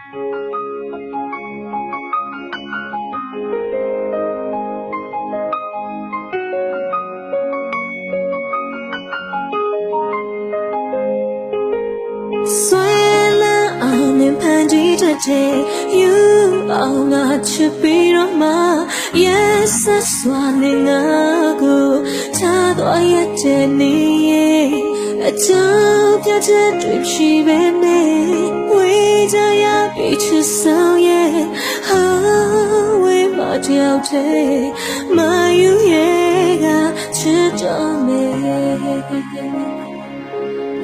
ဆွဲလန်းအောင်နဲ့ဖန်တီးတတ်တဲ့ you အောင်ငါချစ်ပြီးတော့မှ yes စွာနေငါကိုချာတော့ရတဲ့နေရဲ့ အချောင်းပြတ်တဲ့တွေ့ရှိပဲနဲ့ဝေးကြရပြီးချစ်ဆောင်ရဲ့ဟာဝေးမတယောက်တည်းမယူရဲ့ကချစ်တော့မယ်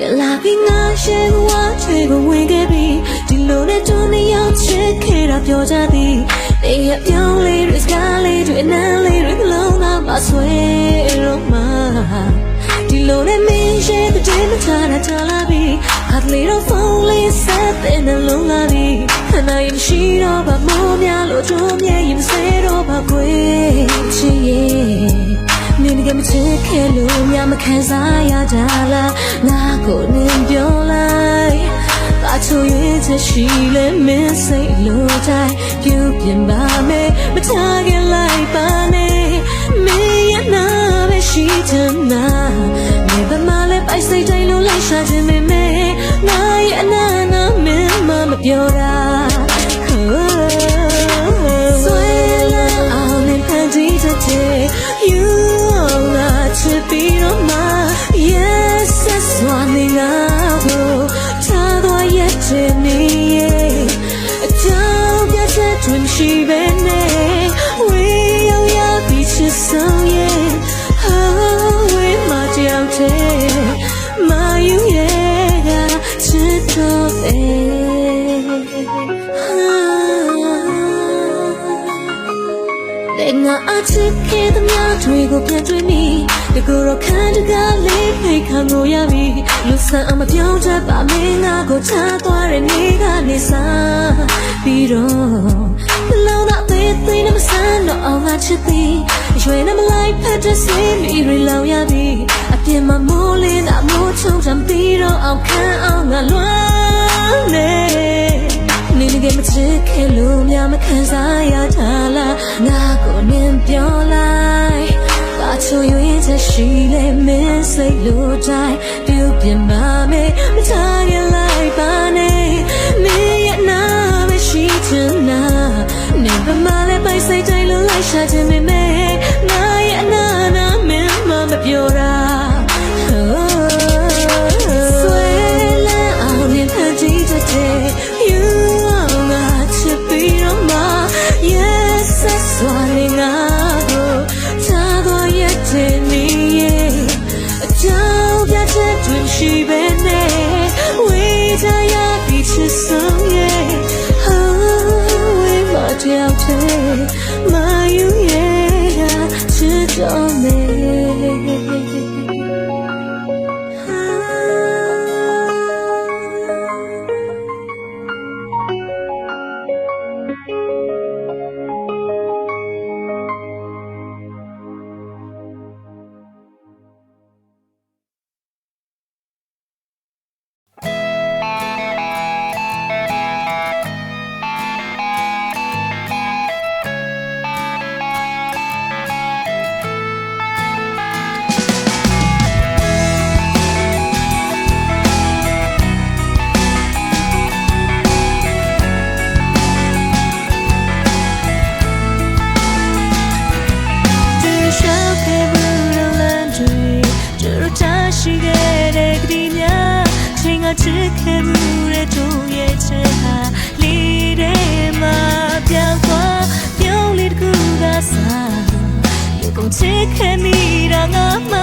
ရလာပြီးငါရှေ့ကဝါချေကိုဝင်ခဲ့ပြီးဒီလိုနဲ့တူနေရောက်ချစ်ခဲ့တာပြောကြသည်နေရပြောင်းလေးတွေစကားလေးတွေအနမ်းလေးတွေနှလုံးသားမှာဆွဲတော့မှဒီ လိုနဲ့မင်းရှေ့ကတည်းကထားတာထားလာပြီးခါလေးတော့ဖုန်းလေးဆက်တဲ့နှလုံးလာပြီးခဏရင်ရှိတော့ဘာမိုးများလို့တို့မြဲရင်ဆဲတော့ဘာကွယ်ချစ်ရဲ့နေငယ်မချစ်ခဲ့လို့ညမခံစားရကြလားငါကိုနင်ပြောလိုက်ဘာချူရင်ချရှိလဲမင်းစိတ်လို့တိုင်းပြုပြင်ပါမယ်မထားခင် င်း အချစ်ခဲ့သမျှတွေကိုပြန်တွေးမိတကူတော့ခန္ဓာကလေးဖိတ်ခံလို့ရပြီလူဆန်အမပြောင်းတတ်ပါမင်းငါကိုချားသွားတဲ့နေ့ကနေစားပြီးတော့ဘလုံးတော့သေးသေးနဲ့မဆန်းတော့အောင်ငါချစ်သည်ရွှေနဲ့မလိုက်ဖက်တဲ့စီမီရီလောင်ရပြီအပြင်မှာမိုးလင်းတာမိုးချုံချမ်းပြီးတော့အောင်ခံအောင်ငါလွမ်းနေ နေနေကမချစ်ခဲ့လို့များမခံစားရတာလားငါကိုနင်ပြောလိုက်ဘာချူရင်ချက်ရှိလဲမင်းစိတ်လို့တိုင်းပြုပြင်ပါမယ်မထားရလိုက်ပါနဲ့မင်းရဲ့နာမရှိချင်နာနေပါမလဲပိုက်စိတ်တိုင်းလို့လိုက်ရှာချင်ပေမဲ့ငါ ငါမှ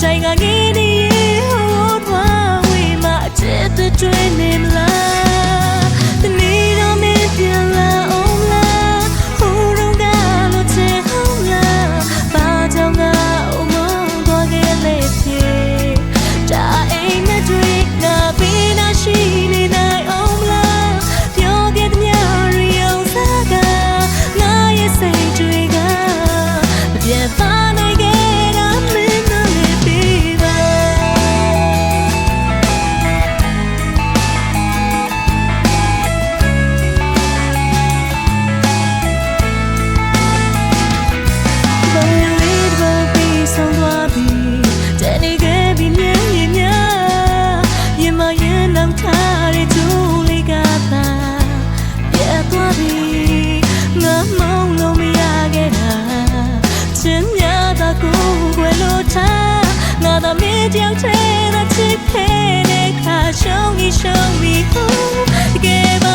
ချိန်ကငင်းနေဟိုးသွားဝေးမှာအချစ်တွေတွေ့နေမလား တယောက်တည်းသာချစ်ခဲ့တဲ့ခါရှုံးကြီးရှုံးပြီးဟိုတကယ်ပါ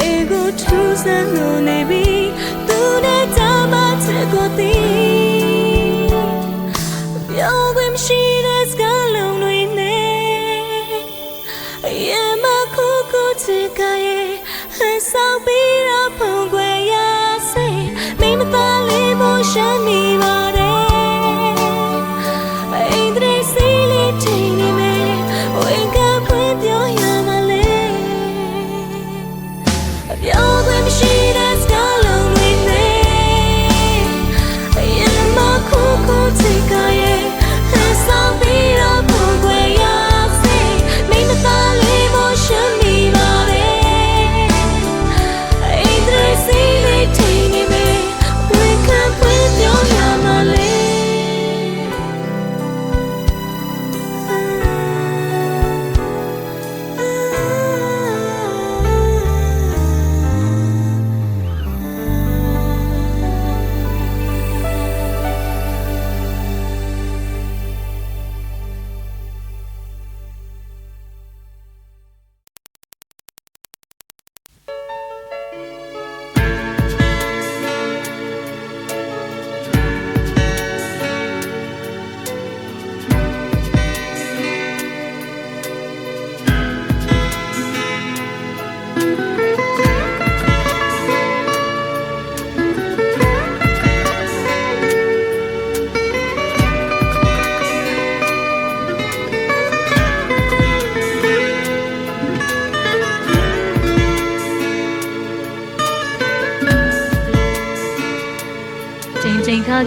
ego true san no ne bi tu ne ta ma te ko ti yo gwim shi des ga long noi ne ye ma ku ku te ka ye ha sao bi ra phong gwe ya se me ma ta le mo shan mi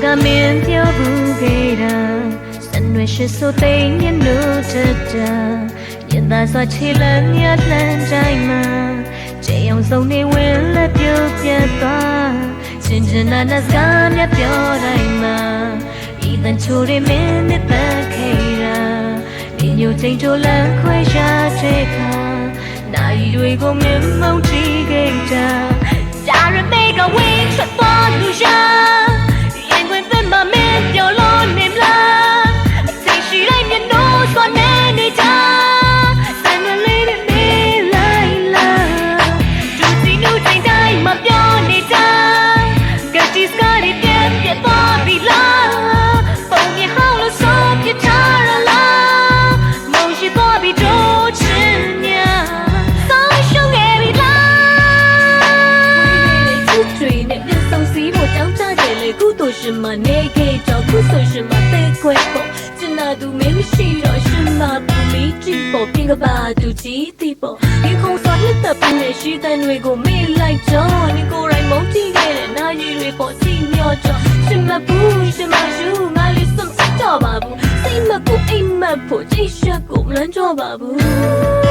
ကမင်းပြောဘူးခဲ့တာစံရွှေရှိဆိုသိညလို့တတာရင်သာစွာချီလန်းမြတ်လန်းတိုင်းမှာချိန်အောင်ဆုံးနေဝင်လက်ပြုတ်ပြတ်သွားရှင်ကျင်နာနဲ့စကားမြတ်ပြောတိုင်းမှာဤတန်ချိုတွေမင်းနဲ့သက်ခေတာဒီညိုချိန်ချိုလန်းခွဲရှာတဲ့ခါနိုင်တွေကိုမင်းမုန်းတီးခဲ့တာဒါရမေကဝင်းထွက်သွားလူရှာ ကြောင့်ရှင်မဘူးရှင်မယူငါလေးစမ်းစတော့ပါဘူးစိတ်မကူအိမ်မဖို့ချိန်ရှက်ကိုမလန်းတော့ပါဘူး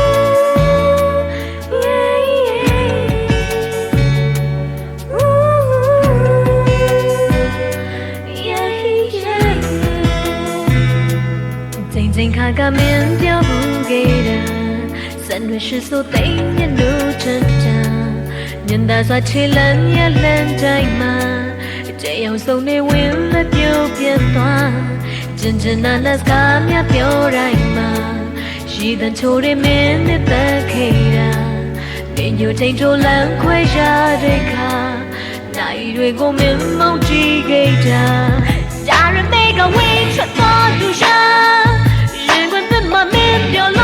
dành khá ca miếng theo bu ghê đà. Sẵn về sự số tay nhân đủ chân trà. Nhân đã ra chê lớn nhớ lên trái mà. တယောက်ဆုံးနေဝင်မပြုတ်ပြတ်သွားကျင်ကျင်နာလက်စကားများပြောတိုင်းမှာရှိတဲ့ချိုးတွေမင်းနဲ့တက်ခေတာပင်ညိုတိမ်ထိုးလန်းခွဲရတဲ့ခါနိုင်တွေကိုမင်းမောင်းကြည့်ခဲ့တာဒါရမေကဝေးချက်တော်သူရှာရင်ကွန်းမမင်းပြောလို့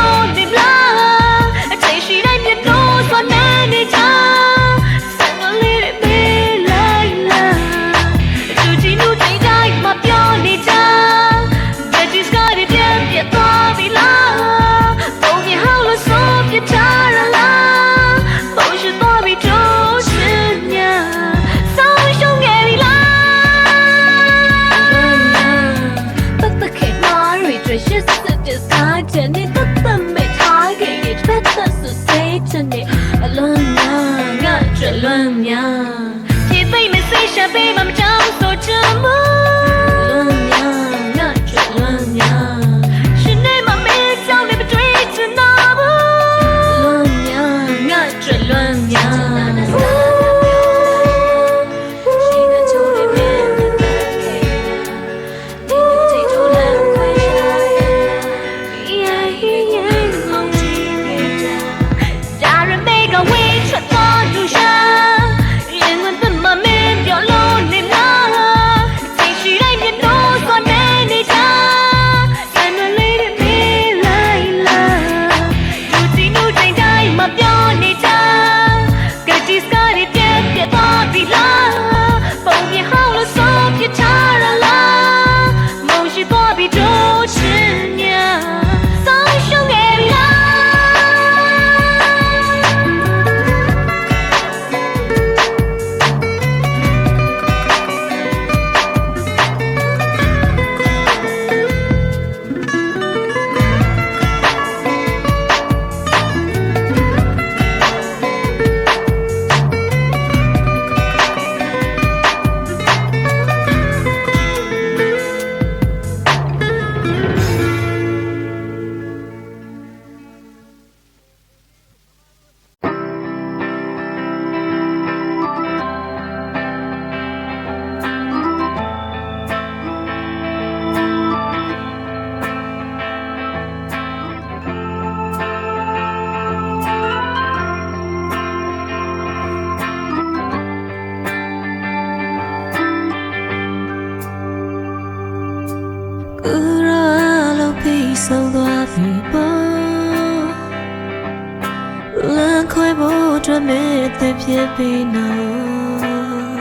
ဖြစ်ပြီနော်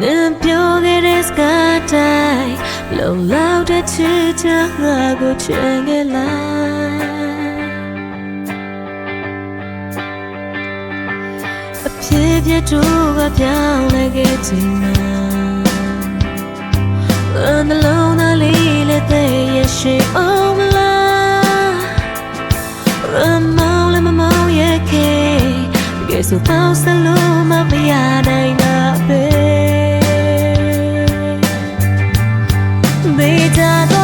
လင်းပြောခဲ့တဲ့စကားတိုင်းလုံလောက်တဲ့ချစ်ချင်ငါကိုချင်ခဲ့လားအဖြစ်ပြတို့ကပြောင်းလဲခဲ့ခြင်းငါအနှလုံးသားလေးလည်းသိရရှိအောင်လား ဆိုပေါင်းစလို့မမရနိုင်တာပဲမေတ္တာ